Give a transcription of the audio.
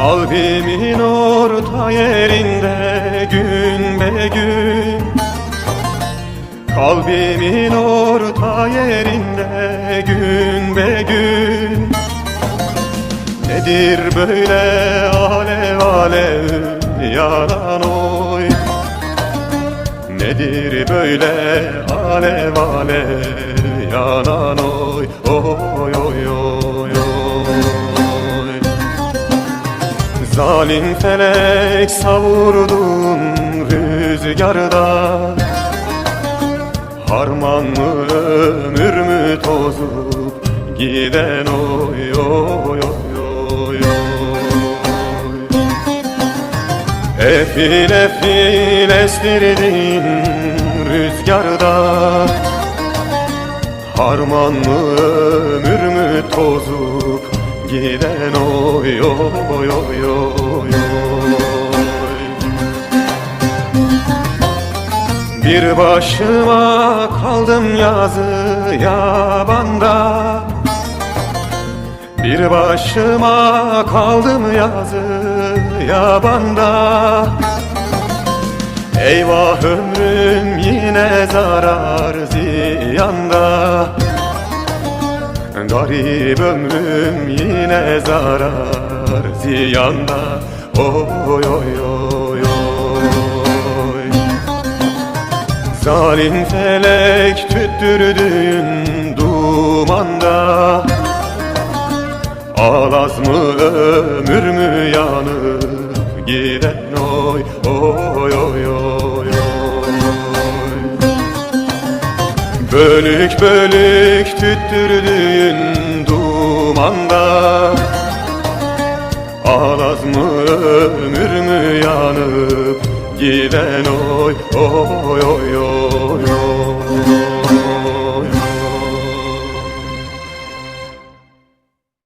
Kalbimin orta yerinde gün be gün. Kalbimin orta yerinde gün be gün. Nedir böyle alev alev yanan oy? Nedir böyle alev alev yanan oy? Oy oy Zalim felek savurdun rüzgarda. Harman mı ömür mü tozup giden oy oy oy oy Efil efil estirdin rüzgarda. Harman mı ömür mü tozup giden oy oy oy oy oy. Bir başıma kaldım yazı yabanda. Bir başıma kaldım yazı yabanda. Eyvah ömrüm yine zarar ziyanda Garip ömrüm yine zarar ziyanda. Oy oy oy oy. Zalim felek tüttürdüğün dumanda. Ağlaz mı ömür mü yanıp giden? Oy oy Bölük bölük tüttürdüğün dumanda Ağlaz mı ömür mü yanıp giden oy oy oy oy oy